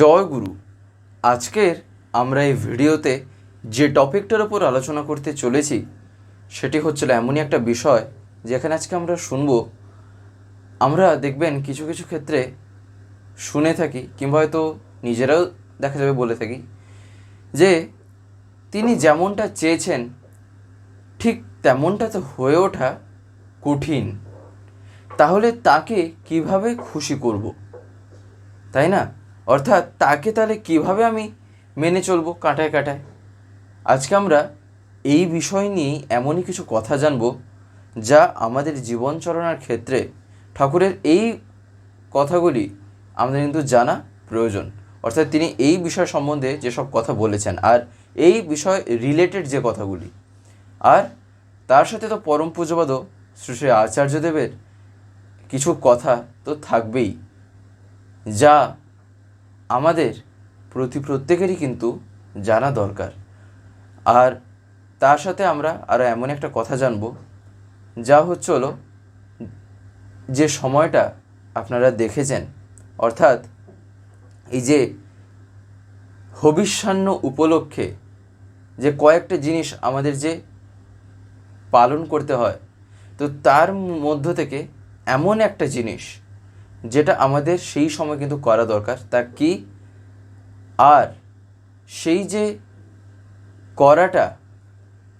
জয় গুরু। আজকের আমরা এই ভিডিওতে যে টপিকটার ওপর আলোচনা করতে চলেছি, সেটি হচ্ছিল এমনই একটা বিষয় যেখানে আজকে আমরা শুনব। আমরা দেখবেন কিছু কিছু ক্ষেত্রে শুনে থাকি, কিংবা হয়তো নিজেরাও দেখা যাবে বলে থাকি, যে তিনি যেমনটা চেয়েছেন, ঠিক তেমনটা তো হয়ে ওঠা কঠিন। তাহলে তাকে কীভাবে খুশি করব? তাই না? অর্থাৎ তাকে তাহলে কীভাবে আমি মেনে চলবো কাঁটায় কাঁটায়? আজকে আমরা এই বিষয় নিয়েই এমনই কিছু কথা জানব যা আমাদের জীবন চলনার ক্ষেত্রে ঠাকুরের এই কথাগুলি আমাদের কিন্তু জানা প্রয়োজন। অর্থাৎ তিনি এই বিষয় সম্বন্ধে যেসব কথা বলেছেন আর এই বিষয় রিলেটেড যে কথাগুলি। আর তার সাথে তো পরম পূজবাদ শ্রী শ্রী আচার্যদেবের কিছু কথা তো থাকবেই, যা আমাদের প্রতি প্রত্যেকেরই কিন্তু জানা দরকার। আর তার সাথে আমরা আরও এমন একটা কথা জানব, যা হচ্ছে হলো যে সময়টা আপনারা দেখেছেন, অর্থাৎ এই যে হবিষ্যান্ন উপলক্ষে যে কয়েকটা জিনিস আমাদের যে পালন করতে হয়, তো তার মধ্য থেকে এমন একটা জিনিস যেটা আমাদের সেই সময় কিন্তু করা দরকার। তা কি? আর সেই যে করাটা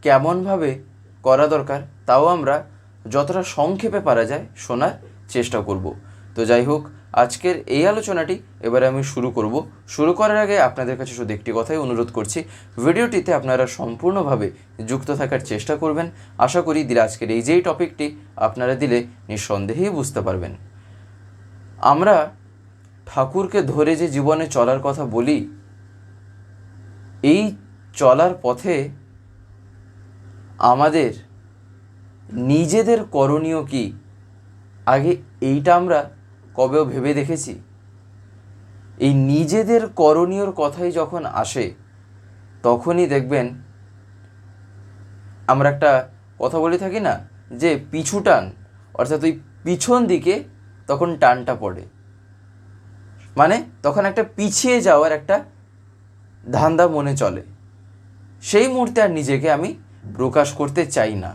কেমনভাবে করা দরকার, তাও আমরা যতটা সংক্ষেপে পারা যায় শোনার চেষ্টা করব। তো যাই হোক, আজকের এই আলোচনাটি এবারে আমি শুরু করব। শুরু করার আগে আপনাদের কাছে শুধু একটি কথাই অনুরোধ করছি, ভিডিওটিতে আপনারা সম্পূর্ণভাবে যুক্ত থাকার চেষ্টা করবেন। আশা করি দিলে আজকের এই যেই টপিকটি আপনারা দিলে নিঃসন্দেহেই বুঝতে পারবেন। আমরা ঠাকুরকে ধরে যে জীবনে চলার কথা বলি, এই চলার পথে আমাদের নিজেদের করণীয় কি? আগে এইটা আমরা কবেও ভেবে দেখেছি। এই নিজেদের করণীয়র কথাই যখন আসে, তখনই দেখবেন আমরা একটা কথা বলে থাকি না, যে পিছু টান, অর্থাৎ ওই পিছন দিকে তখন টানটা পড়ে। মানে তখন একটা পিছিয়ে যাওয়ার একটা ধান্দা মনে চলে। সেই মুহূর্তে আর নিজেকে আমি প্রকাশ করতে চাই না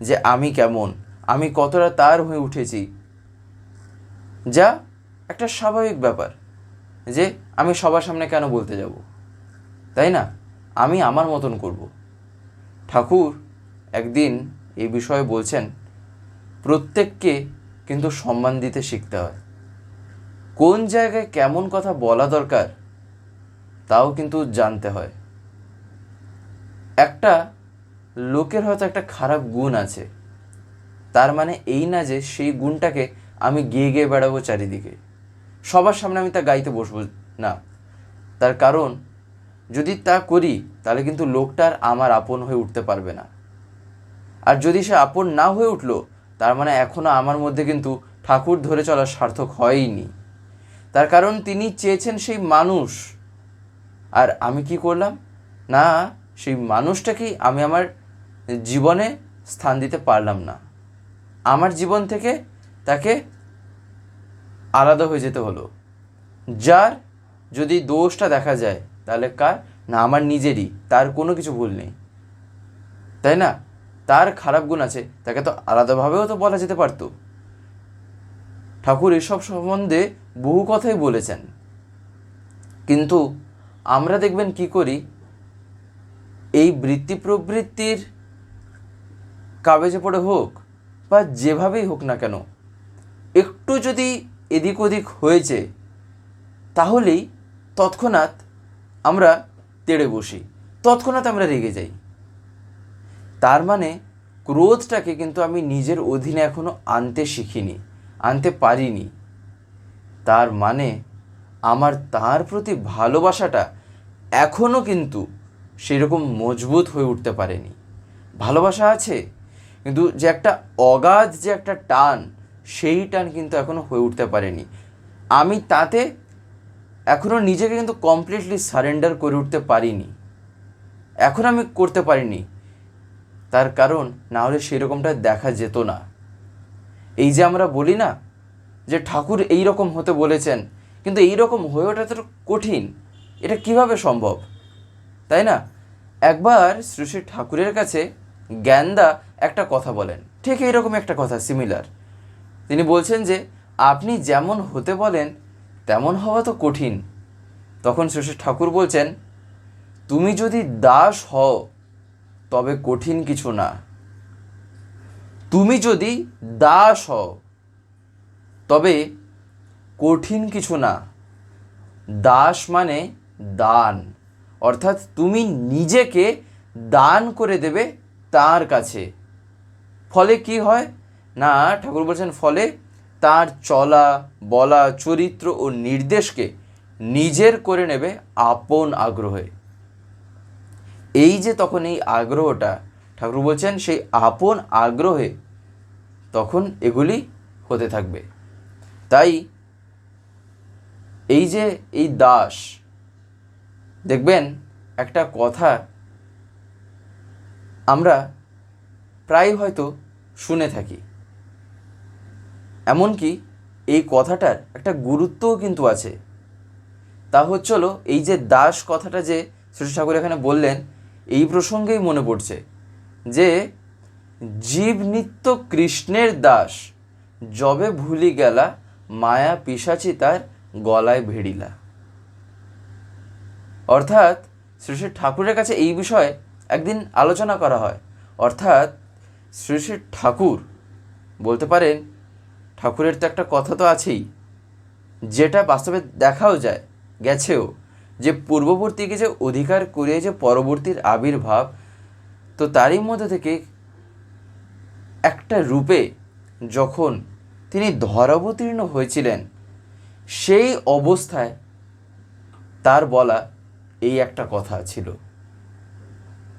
যে আমি কেমন, আমি কতটা তার হয়ে উঠেছি। যা একটা স্বাভাবিক ব্যাপার যে আমি সবার সামনে কেন বলতে যাব? তাই না? আমি আমার মতন করব। ঠাকুর একদিন এই বিষয়ে বলছেন, প্রত্যেককে কিন্তু সম্মান দিতে শিখতে হয়। কোন জায়গায় কেমন কথা বলা দরকার, তাও কিন্তু জানতে হয়। একটা লোকের হয়তো একটা খারাপ গুণ আছে। তার মানে এই না যে সেই গুণটাকে আমি গেয়ে গেয়ে বেড়াবো চারিদিকে। সবার সামনে আমি তা গাইতে বসবো না। তার কারণ, যদি তা করি, তাহলে কিন্তু লোকটার আমার আপন হয়ে উঠতে পারবে না। আর যদি সে আপন না হয়ে উঠল তার মানে এখনও আমার মধ্যে কিন্তু ঠাকুর ধরে চলা সার্থক হয়ইনি তার কারণ তিনি চেয়েছেন সেই মানুষ। আর আমি কি করলাম? না, সেই মানুষটাকেই আমি আমার জীবনে স্থান দিতে পারলাম না। আমার জীবন থেকে তাকে আলাদা হয়ে যেতে হলো। যার যদি দোষটা দেখা যায়, তাহলে কার? না, আমার নিজেরই। তার কোনো কিছু ভুল নেই। তাই না? তার খারাপ গুণ আছে, তাকে তো আলাদাভাবেও তো বলা যেতে পারতো। ঠাকুর এসব সম্বন্ধে বহু কথাই বলেছেন। কিন্তু আমরা দেখবেন কি করি? এই বৃত্তি প্রবৃত্তির কাবেজে পড়ে হোক বা যেভাবেই হোক না কেন, একটু যদি এদিক ওদিক হয়েছে, তাহলেই তৎক্ষণাৎ আমরা তেড়ে বসি, তৎক্ষণাৎ আমরা রেগে যাই। তার মানে ক্রোধটাকে কিন্তু আমি নিজের অধীনে এখনও আনতে শিখিনি, আনতে পারিনি। তার মানে আমার তার প্রতি ভালোবাসাটা এখনও কিন্তু সেরকম মজবুত হয়ে উঠতে পারেনি। ভালোবাসা আছে, কিন্তু যে একটা অগাধ যে একটা টান, সেই টান কিন্তু এখনও হয়ে উঠতে পারেনি। আমি তাতে এখনও নিজেকে কিন্তু কমপ্লিটলি সারেন্ডার করে উঠতে পারিনি। এখন আমি করতে পারিনি। তার কারণ না হলে সেরকমটা দেখা যেত না। এই যে আমরা বলি না যে ঠাকুর এই রকম হতে বলেছেন, কিন্তু এই রকম হয়ে ওঠা তো কঠিন, এটা কীভাবে সম্ভব? তাই না? একবার শ্রী শ্রী ঠাকুরের কাছে জ্ঞানদা একটা কথা বলেন, ঠিক এইরকম একটা কথা সিমিলার তিনি বলছেন যে, আপনি যেমন হতে বলেন, তেমন হওয়া তো কঠিন। তখন শ্রী ঠাকুর বলছেন, তুমি যদি দাস হও তবে কঠিন কিছু না। তুমি যদি দাস হও, তবে কঠিন কিছু না। দাস মানে দান, অর্থাৎ তুমি নিজেকে দান করে দেবে তার কাছে। ফলে কি হয়? না, ঠাকুর বলছেন, ফলে তার চলা, বলা, চরিত্র ও নির্দেশকে নিজের করে নেবে আপন আগ্রহে। এই যে তখন এই আগ্রহটা, ঠাকুর বলছেন সেই আপন আগ্রহে তখন এগুলি হতে থাকবে। তাই এই যে এই দাস, দেখবেন একটা কথা আমরা প্রায় হয়তো শুনে থাকি। এমনকি এই কথাটার একটা গুরুত্বও কিন্তু আছে। তা হচ্ছিল এই যে দাস কথাটা যে শ্রী ঠাকুর এখানে বললেন এই প্রসঙ্গেই মনে পড়ছে যে, জীব নিত্য কৃষ্ণের দাস, যবে ভুলি গেলা, মায়া পিসাচি তার গলায় ভেড়িলা। অর্থাৎ, শ্রী শ্রী ঠাকুরের কাছে এই বিষয়ে একদিন আলোচনা করা হয়। অর্থাৎ, শ্রী শ্রী ঠাকুর বলতে পারেন, ঠাকুরের তো একটা কথা তো আছেই, যেটা বাস্তবে দেখাও যায়, গেছেও। যে পূর্ববর্তীকে যে অধিকার করে যে পরবর্তীর আবির্ভাব, তো তারই মধ্যে থেকে একটা রূপে যখন তিনি ধরাবতীর্ণ হয়েছিলেন, সেই অবস্থায় তার বলা এই একটা কথা ছিল।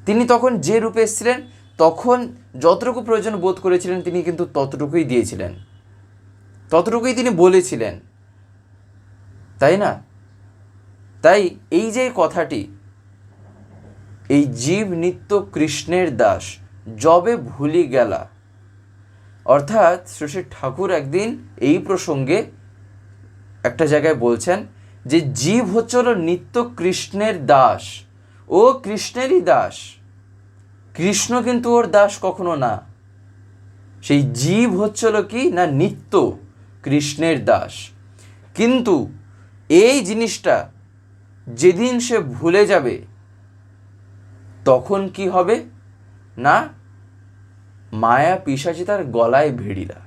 তিনি তখন যে রূপে এসেছিলেন, তখন যতটুকু প্রয়োজন বোধ করেছিলেন, তিনি কিন্তু ততটুকুই দিয়েছিলেন। ততটুকুই তিনি বলেছিলেন। তাই না? তাই এই যে কথাটি, এই জীব নিত্য কৃষ্ণের দাস, যবে ভুলি গেলা। অর্থাৎ শ্রী ঠাকুর একদিন এই প্রসঙ্গে একটা জায়গায় বলছেন যে জীব হচ্ছে হলো নিত্য কৃষ্ণের দাস ও কৃষ্ণেরই দাস। কৃষ্ণ কিন্তু ওর দাস কখনো না। সেই জীব হচ্ছে হলো কি না নিত্য কৃষ্ণের দাস। কিন্তু এই জিনিসটা যেদিন সে ভুলে যাবে, তখন কি হবে? না, মায়া পিসাচি তার গলায় ভেড়িলা।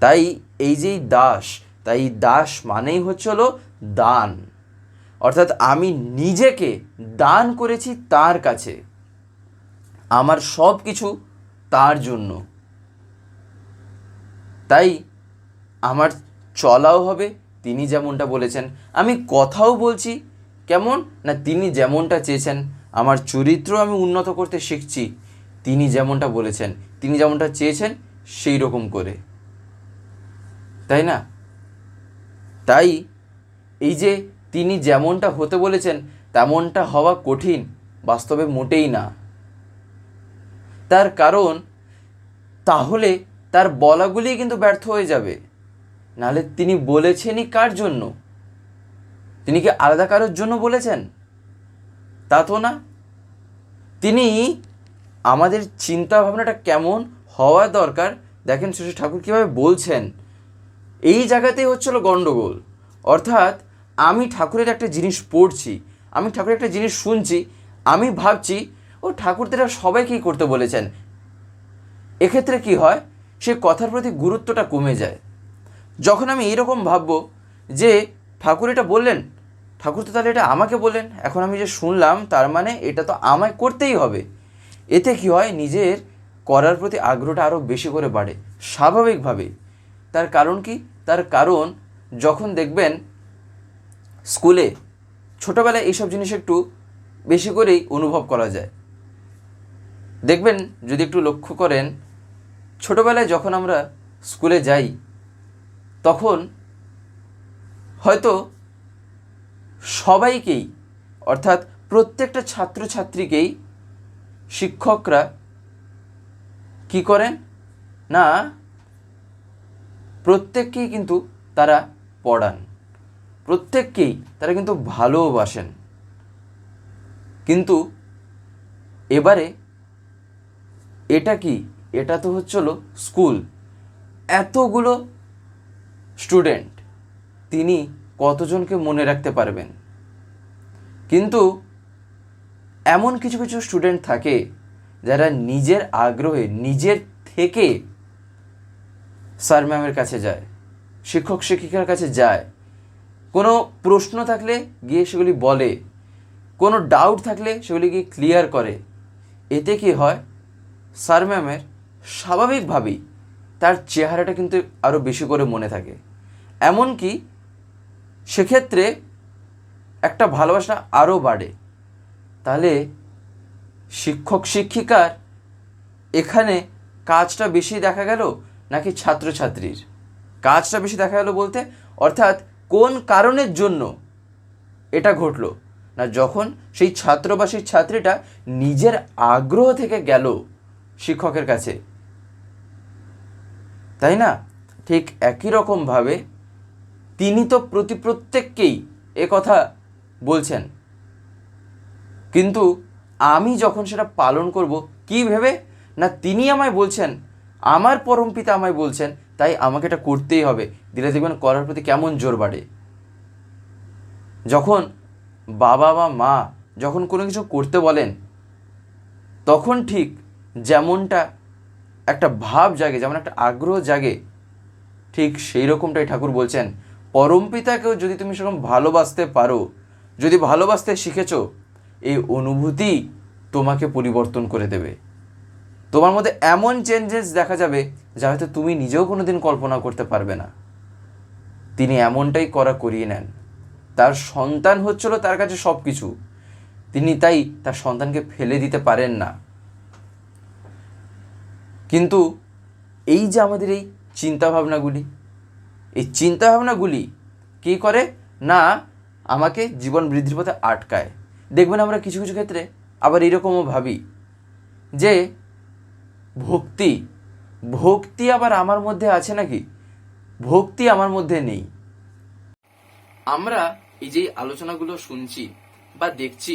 তাই এই যেই দাস, তাই দাস মানেই হচ্ছে হলো দান। অর্থাৎ আমি নিজেকে দান করেছি তার কাছে। আমার সব কিছু তার জন্য। তাই আমার চলাও হবে তিনি যেমনটা বলেছেন, আমি কথাও বলছি, কেমন? না, তিনি যেমনটা চেয়েছেন, আমার চরিত্র আমি উন্নত করতে শিখছি, তিনি যেমনটা বলেছেন, তিনি যেমনটা চেয়েছেন, সেই রকম করে। তাই না? তাই এই যে তিনি যেমনটা হতে বলেছেন, তেমনটা হওয়া কঠিন, বাস্তবে মোটেই না। তার কারণ, তাহলে তার বলাগুলি কিন্তু ব্যর্থ হয়ে যাবে। নাহলে তিনি বলেছেনই কার জন্য? তিনি কি আলাদা কারোর জন্য বলেছেন? তা তো না। তিনি আমাদের চিন্তা ভাবনাটা কেমন হওয়া দরকার? দেখেন শ্রী ঠাকুর কীভাবে বলছেন। এই জায়গাতেই হচ্ছিল গণ্ডগোল অর্থাৎ আমি ঠাকুরের একটা জিনিস পড়ছি, আমি ঠাকুরের একটা জিনিস শুনছি, আমি ভাবছি, ও ঠাকুর তো এটা সবাইকেই করতে বলেছেন। এক্ষেত্রে কি হয়? সে কথার প্রতি গুরুত্বটা কমে যায়। যখন আমি এইরকম ভাববো যে ঠাকুর এটা বললেন, ঠাকুর তো তাহলে এটা আমাকে বললেন, এখন আমি যে শুনলাম তার মানে এটা তো আমায় করতেই হবে। এতে কি হয়, নিজের করার প্রতি আগ্রহটা আরও বেশি করে বাড়ে স্বাভাবিকভাবে তার কারণ কি? তার কারণ যখন দেখবেন স্কুলে ছোটোবেলায় এইসব জিনিস একটু বেশি করেই অনুভব করা যায়। দেখবেন যদি একটু লক্ষ্য করেন, ছোটোবেলায় যখন আমরা স্কুলে যাই তখন হয়তো সবাইকেই, অর্থাৎ প্রত্যেকটা ছাত্রছাত্রীকেই শিক্ষকরা কি করেন? না, প্রত্যেককেই কিন্তু তারা পড়ান। প্রত্যেককেই তারা কিন্তু ভালোবাসেন। কিন্তু এবারে এটা কি? এটা তো হচ্ছিল স্কুল। এতগুলো স্টুডেন্ট, তিনি কতজনকে মনে রাখতে পারবেন? কিন্তু এমন কিছু কিছু স্টুডেন্ট থাকে যারা নিজের আগ্রহে, নিজের থেকে স্যার ম্যামের কাছে যায়, শিক্ষক শিক্ষিকার কাছে যায়। কোনো প্রশ্ন থাকলে গিয়ে সেগুলি বলে, কোনো ডাউট থাকলে সেগুলি গিয়ে ক্লিয়ার করে। এতে কি হয়? স্যার ম্যামের স্বাভাবিকভাবেই তার চেহারাটা কিন্তু আরও বেশি করে মনে থাকে। এমনকি সেক্ষেত্রে একটা ভালোবাসা আরও বাড়ে। তাহলে শিক্ষক, শিক্ষিকার এখানে কাজটা বেশি দেখা গেল নাকি ছাত্রছাত্রীর? কাজটা বেশি দেখা গেল বলতে অর্থাৎ কোন কারণের জন্য এটা ঘটলো? না, যখন সেই ছাত্র বা সেই ছাত্রীটা নিজের আগ্রহ থেকে গেল শিক্ষকের কাছে তাই না? ঠিক একই রকমভাবে তিনি তো প্রতি প্রত্যেককেই কথা বলছেন। কিন্তু আমি যখন সেটা পালন করব, কি ভেবে? না তিনি আমায় বলছেন, আমার পরম পিতা আমায় বলছেন, তাই আমাকে এটা করতেই হবে। দিলে দেখবেন করার প্রতি কেমন জোর বাড়ে। যখন বাবা বা মা যখন কোনো কিছু করতে বলেন, তখন ঠিক যেমনটা একটা ভাব জাগে, যেমন একটা আগ্রহ জাগে, ঠিক সেই রকমটাই ঠাকুর বলছেন। পরম পিতাকেও যদি তুমি সেরকম ভালোবাসতে পারো, যদি ভালোবাসতে শিখেছো, এই অনুভূতি তোমাকে পরিবর্তন করে দেবে। তোমার মধ্যে এমন চেঞ্জেস দেখা যাবে, যা হয়তো তুমি নিজেও কোনো দিন কল্পনা করতে পারবে না। তিনি এমনটাই করা করিয়ে নেন। তার সন্তান হচ্ছিল তার কাছে সব কিছু তিনি তাই তার সন্তানকে ফেলে দিতে পারেন না। কিন্তু এই যে আমাদের এই চিন্তাভাবনাগুলি এই চিন্তাভাবনাগুলি কী করে? না, আমাকে জীবন বৃদ্ধির পথে আটকায়। দেখবেন আমরা কিছু কিছু ক্ষেত্রে আবার এরকমও ভাবি যে, ভক্তি ভক্তি আবার আমার মধ্যে আছে নাকি? ভক্তি আমার মধ্যে নেই। আমরা এই যে আলোচনাগুলো শুনছি বা দেখছি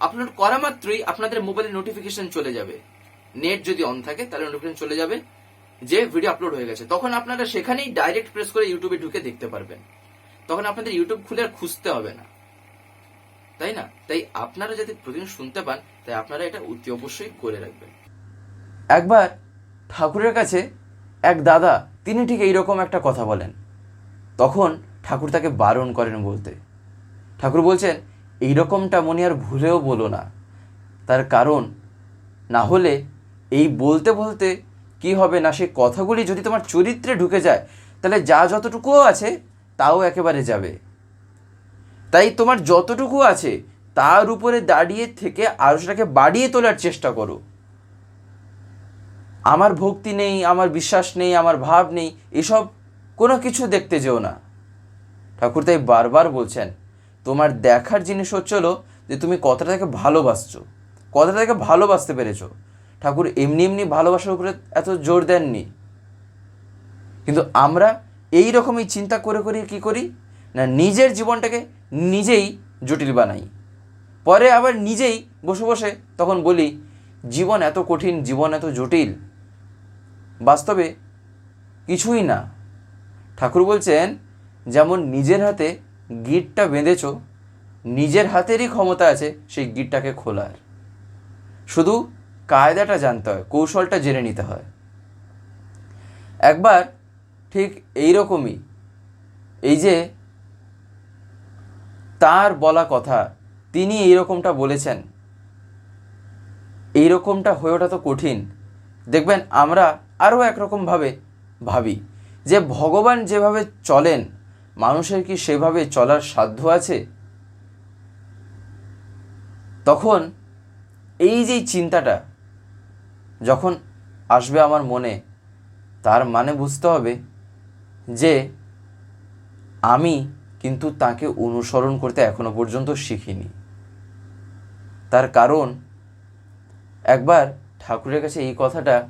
আপলোড করা মাত্রই আপনাদের মোবাইলে নোটিফিকেশন চলে যাবে। নেট যদি অন থাকে, তাহলে নোটিফিকেশন চলে যাবে, যে ভিডিও আপলোড হয়ে গেছে। তখন আপনারা সেখানেই ডাইরেক্ট প্রেস করে ইউটিউবে ঢুকে দেখতে পারবেন। তখন আপনাদের ইউটিউব খুলে আর খুঁজতে হবে না। তাই না? তাই আপনারা যাতে প্রতিদিন শুনতে পান, তাই আপনারা এটা অতি অবশ্যই করে রাখবেন। একবার ঠাকুরের কাছে এক দাদা, তিনি ঠিক এইরকম একটা কথা বলেন। তখন ঠাকুর তাকে বারণ করেন বলতে। ঠাকুর বলছেন এইরকমটা মনে আর ভুলেও বলো না। তার কারণ, না হলে এই বলতে বলতে কি হবে না সেই কথাগুলি যদি তোমার চরিত্রে ঢুকে যায়, তাহলে যা যতটুকুও আছে তাও একেবারে যাবে। তাই তোমার যতটুকু আছে তার উপরে দাঁড়িয়ে থেকে আরও সেটাকে বাড়িয়ে তোলার চেষ্টা করো। আমার ভক্তি নেই, আমার বিশ্বাস নেই, আমার ভাব নেই, এসব কোনো কিছু দেখতে যেও না। ঠাকুর তাই বারবার বলছেন তোমার দেখার জিনিস হচ্ছিল যে তুমি কতটা তাকে ভালোবাসছো। কতটা তাকে ভালোবাসতে পেরেছ। ঠাকুর এমনি এমনি ভালোবাসার উপরে এত জোর দেননি। কিন্তু আমরা এই রকমই চিন্তা করে করে কি করি? না, নিজের জীবনটাকে নিজেই জটিল বানাই। পরে আবার নিজেই বসে বসে তখন বলি, জীবন এত কঠিন, জীবন এত জটিল। বাস্তবে কিছুই না। ঠাকুর বলছেন, যেমন নিজের হাতে গিটটা বেঁধেছ, নিজের হাতেরই ক্ষমতা আছে সেই গিটটাকে খোলার। শুধু কায়দাটা জানতে হয়, কৌশলটা জেনে নিতে হয়। একবার ঠিক এই রকমই এই যে তার বলা কথা, তিনি এই রকমটা বলেছেন এই রকমটা হয়ে ওঠা তো কঠিন। দেখবেন আমরা আরও একরকমভাবে ভাবি যে ভগবান যেভাবে চলেন মানুষের কি সেভাবে চলার সাধ্য আছে? তখন এই যে চিন্তাটা যখন আসবে আমার মনে, তার মানে বুঝতে হবে যে আমি কিন্তু তাকে অনুসরণ করতে এখনও পর্যন্ত শিখিনি। তার কারণ একবার ঠাকুরের কাছে এই কথাটা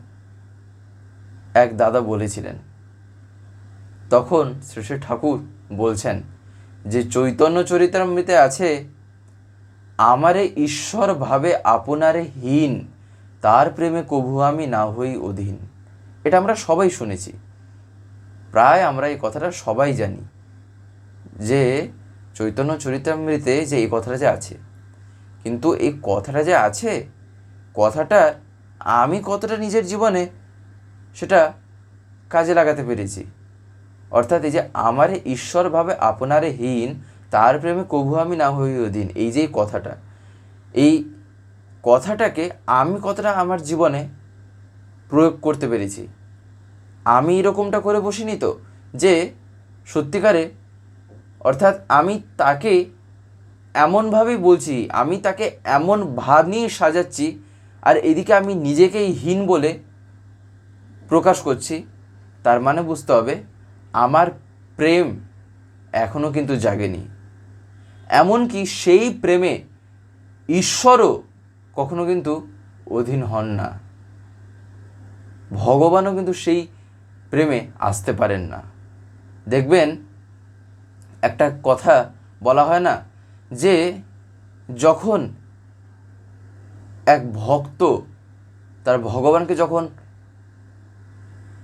এক দাদা বলেছিলেন। তখন শ্রী শ্রী ঠাকুর বলছেন যে চৈতন্য চরিতামৃতে আছে, আমারে ঈশ্বর ভাবে আপনারে হীন, তার প্রেমে কভু আমি না হই অধীন। এটা আমরা সবাই শুনেছি। প্রায় আমরা এই কথাটা সবাই জানি যে চৈতন্য চরিতামৃতে যে এই কথাটা যে আছে। কিন্তু এই কথাটা যে আছে, কথাটা আমি কতটা নিজের জীবনে সেটা কাজে লাগাতে পেরেছি। অর্থাৎ এই যে আমারে ঈশ্বরভাবে আপনারে হীন, তার প্রেমে কভু আমি না হই অধীন এই যে কথাটা। এই কথাটাকে আমি কতটা আমার জীবনে প্রয়োগ করতে পেরেছি? আমি এরকমটা করে বসিনি তো যে সত্যিকারে অর্থাৎ আমি তাকে এমনভাবেই বলছি, আমি তাকে এমন ভাব নিয়ে সাজাচ্ছি, আর এদিকে আমি নিজেকেই হীন বলে প্রকাশ করছি, তার মানে বুঝতে হবে আমার প্রেম এখনও কিন্তু জাগেনি। এমনকি সেই প্রেমে ঈশ্বরও কখনো কিন্তু অধীন হন না। ভগবানও কিন্তু সেই প্রেমে আসতে পারেন না। দেখবেন, একটা কথা বলা হয় না যে, যখন এক ভক্ত তার ভগবানকে যখন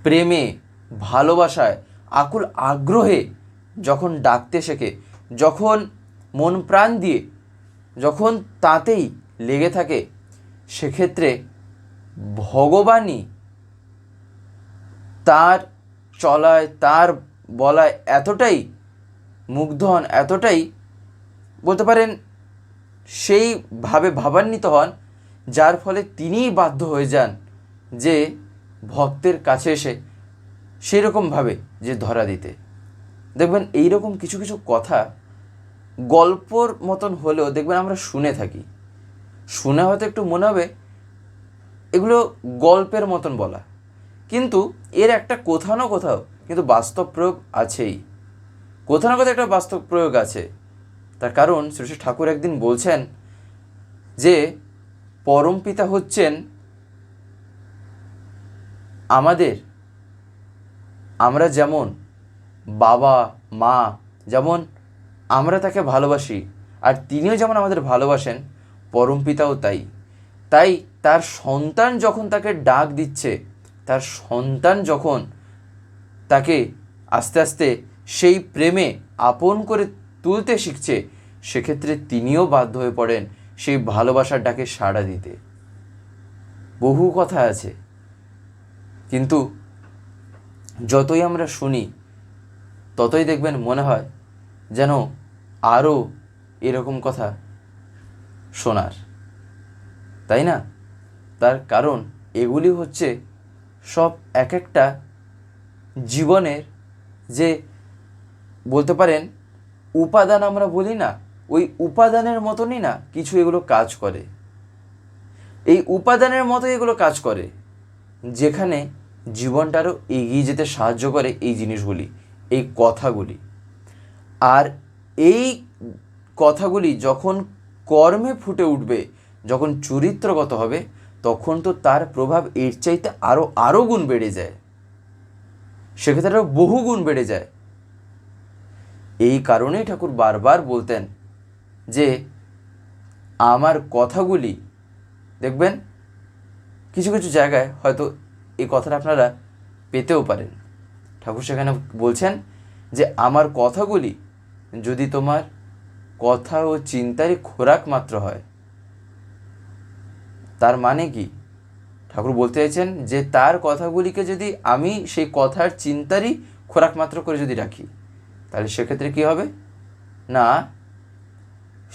প্রেমে ভালোবাসায় আকুল আগ্রহে যখন ডাকতে শেখে, যখন মন প্রাণ দিয়ে, যখন তাতেই লেগে থাকে, সেক্ষেত্রে ভগবানই তার চলায়, তার বলায় এতটাই মুগ্ধ হন, এতটাই বলতে পারেন সেইভাবে ভাবান্বিত হন, যার ফলে তিনিই বাধ্য হয়ে যান যে ভক্তের কাছে এসে সেরকমভাবে যে ধরা দিতে। দেখবেন এই রকম কিছু কিছু কথা গল্পর মতন হলেও দেখবেন আমরা শুনে থাকি। শুনে হয়তো একটু মনে হবে, এগুলো গল্পের মতন বলা। কিন্তু এর একটা কোথাও না কোথাও কিন্তু বাস্তব প্রয়োগ আছেই। কোথাও না কোথাও একটা বাস্তব প্রয়োগ আছে। তার কারণ শ্রী ঠাকুর একদিন বলছেন যে, পরম পিতা হচ্ছেন আমাদের আমরা যেমন বাবা, মা, যেমন আমরা তাকে ভালোবাসি, আর তিনিও যেমন আমাদের ভালোবাসেন, পরম পিতাও তাই। তাই তার সন্তান যখন তাকে ডাক দিচ্ছে, তার সন্তান যখন তাকে আস্তে আস্তে সেই প্রেমে আপন করে তুলতে শিখছে, সেক্ষেত্রে তিনিও বাধ্য হয়ে পড়েন সেই ভালোবাসার ডাকে সাড়া দিতে। বহু কথা আছে, কিন্তু যতই আমরা শুনি, ততই দেখবেন মনে হয় যেন আরও এরকম কথা শোনার। তাই না? তার কারণ এগুলি হচ্ছে সব এক একটা জীবনের যে বলতে পারেন উপাদান আমরা বলি না, ওই উপাদানের মতনই না কিছু এগুলো কাজ করে। এই উপাদানের মতো এগুলো কাজ করে, যেখানে জীবনটা আরও এগিয়ে যেতে সাহায্য করে এই জিনিসগুলি, এই কথাগুলি। আর এই কথাগুলি যখন কর্মে ফুটে উঠবে, যখন চরিত্রগত হবে, তখন তো তার প্রভাব এর চাইতে আরও আরও গুণ বেড়ে যায়। সেক্ষেত্রে আরও বহু গুণ বেড়ে যায়। এই কারণেই ঠাকুর বারবার বলতেন যে, আমার কথাগুলি, দেখবেন, কিছু কিছু জায়গায় হয়তো এই কথাটা আপনারা পেতেও পারেন। ঠাকুর সেখানে বলছেন যে, আমার কথাগুলি যদি তোমার কথা ও চিন্তারই খোরাক মাত্র হয়, তার মানে কি? ঠাকুর বলতে চাইছেন যে, তার কথাগুলিকে যদি আমি সেই কথার চিন্তারই খোরাক মাত্র করে যদি রাখি, তাহলে সেক্ষেত্রে কি হবে? না,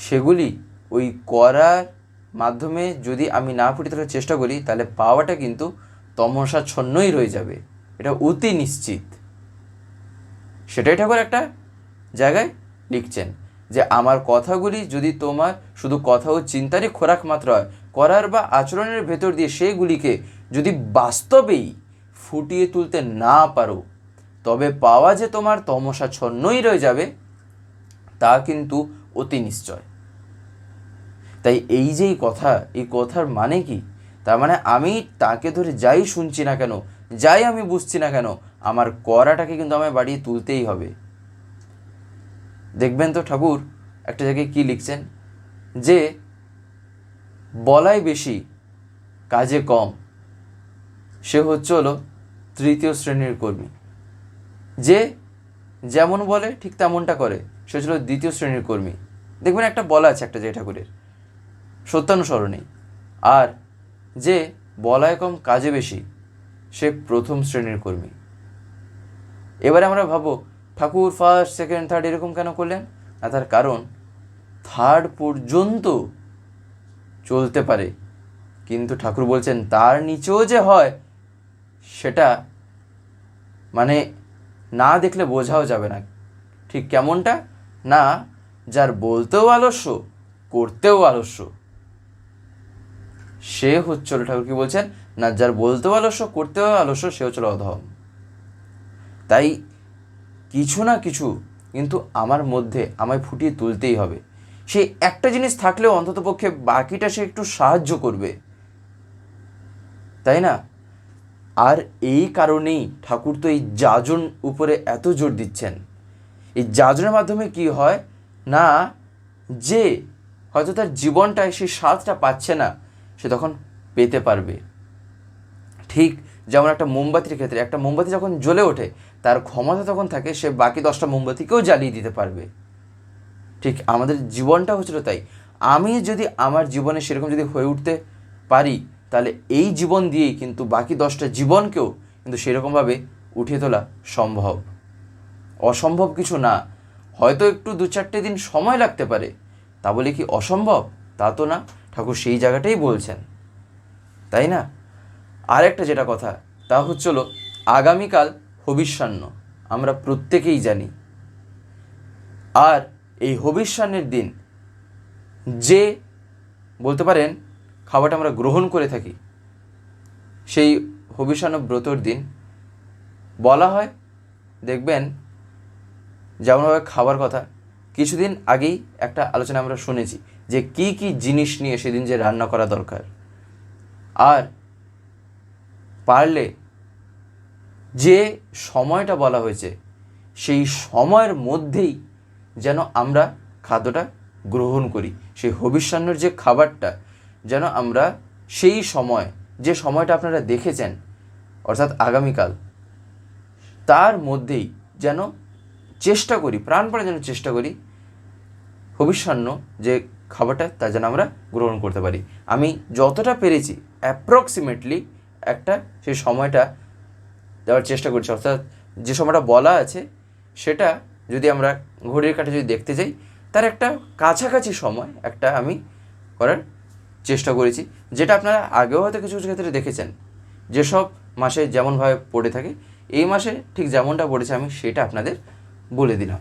সেগুলি ওই করার মাধ্যমে যদি আমি না ফুটিয়ে তোলার চেষ্টা করি, তাহলে পাওয়াটা কিন্তু তমসাচ্ছন্নই রয়ে যাবে। এটা অতি নিশ্চিত। সেটাই ঠাকুর একটা জায়গায় লিখছেন যে, আমার কথাগুলি যদি তোমার শুধু কথা ও চিন্তারই খোরাক মাত্র হয়, করার বা আচরণের ভেতর দিয়ে সেগুলিকে যদি বাস্তবেই ফুটিয়ে তুলতে না পারো, তবে পাওয়া যে তোমার তমসাচ্ছন্নই রয়ে যাবে, তা কিন্তু অতি নিশ্চয়। তাই এই যে এই কথা, এই কথার মানে কি? তার মানে আমি তাকে ধরে যাই শুনছি না কেন, যাই আমি বুঝছি না কেন, আমার করাটাকে কিন্তু আমায় বাড়িয়ে তুলতেই হবে। দেখবেন তো ঠাকুর, একটা জায়গায় কী লিখছেন? যে বলাই বেশি, কাজে কম। সে হচ্ছে হলো তৃতীয় শ্রেণির কর্মী। যে যেমন বলে, ঠিক তেমনটা করে। সে হচ্ছিল দ্বিতীয় শ্রেণির কর্মী। দেখবেন একটা বলা আছে একটা যে ঠাকুরের। সত্যানুসরণে। আর যে বলায় কম কাজে বেশি, সে প্রথম শ্রেণির কর্মী। এবারে আমরা ভাবো ঠাকুর ফার্স্ট সেকেন্ড থার্ড এরকম কেন করলেন? না, তার কারণ থার্ড পর্যন্ত চলতে পারে। কিন্তু ঠাকুর বলছেন, তার নিচেও যে হয়, সেটা মানে না দেখলে বোঝাও যাবে না। ঠিক কেমনটা? না, যার বলতেও আলস্য, করতেও আলস্য সে হচ্ছিল ঠাকুর কি বলছেন? না, যার বলতেও আলস্য করতেও আলস্য, সে হচ্ছিল অধম। তাই কিছু না কিছু কিন্তু আমার মধ্যে আমায় ফুটিয়ে তুলতেই হবে। সে একটা জিনিস থাকলেও অন্ততপক্ষে বাকিটা সে একটু সাহায্য করবে। তাই না? আর এই কারণেই ঠাকুর তো এই যাজন উপরে এত জোর দিচ্ছেন। এই যাজনের মাধ্যমে কি হয়? না, যে হয়তো তার জীবনটায় সেই স্বাদটা পাচ্ছে না সে তখন পেতে পারবে। ঠিক যেমন একটা মোমবাতির ক্ষেত্রে, একটা মোমবাতি যখন জ্বলে ওঠে, তার ক্ষমতা তখন থাকে, সে বাকি দশটা মোমবাতিকেও জ্বালিয়ে দিতে পারবে। ঠিক আমাদের জীবনটা হচ্ছিল তাই। আমি যদি আমার জীবনে সেরকম যদি হয়ে উঠতে পারি, তাহলে এই জীবন দিয়েই কিন্তু বাকি দশটা জীবনকেও কিন্তু সেরকমভাবে উঠিয়ে তোলা সম্ভব। অসম্ভব কিছু না। হয়তো একটু দু চারটে দিন সময় লাগতে পারে। তা বলে কি অসম্ভব? তা তো না। ঠাকুর সেই জায়গাটাই বলছেন, তাই না? আরেকটা যেটা কথা, তা হচ্ছিল আগামীকাল হবিষ্যান্ন, আমরা প্রত্যেকেই জানি। আর এই হবিষ্যান্নের দিন যে, বলতে পারেন, খাবারটা আমরা গ্রহণ করে থাকি, সেই হবিষ্যান্ন ব্রতর দিন, বলা হয়, দেখবেন, যেমনভাবে খাবার কথা, কিছুদিন আগেই একটা আলোচনা আমরা শুনেছি। যে কি কি জিনিস নিয়ে সেদিন যে রান্না করা দরকার। আর পারলে যে সময়টা বলা হয়েছে, সেই সময়ের মধ্যেই যেন আমরা খাদ্যটা গ্রহণ করি। সেই হবিষ্যান্নর যে খাবারটা, যেন আমরা সেই সময়, যে সময়টা আপনারা দেখেছেন, অর্থাৎ আগামীকাল, তার মধ্যেই যেন চেষ্টা করি, প্রাণপণে যেন চেষ্টা করি হবিষ্যান্ন যে খাবারটা তা যেন আমরা গ্রহণ করতে পারি। আমি যতটা পেরেছি অ্যাপ্রক্সিমেটলি একটা সেই সময়টা দেওয়ার চেষ্টা করছি। অর্থাৎ যে সময়টা বলা আছে, সেটা যদি আমরা ঘড়ির কাঠে যদি দেখতে যাই, তার একটা কাছাকাছি সময় একটা আমি করার চেষ্টা করেছি। যেটা আপনারা আগেও হয়তো কিছু কিছু ক্ষেত্রে দেখেছেন। যেসব মাসে যেমনভাবে পড়ে থাকে, এই মাসে ঠিক যেমনটা পড়েছে আমি, সেটা আপনাদের বলে দিলাম।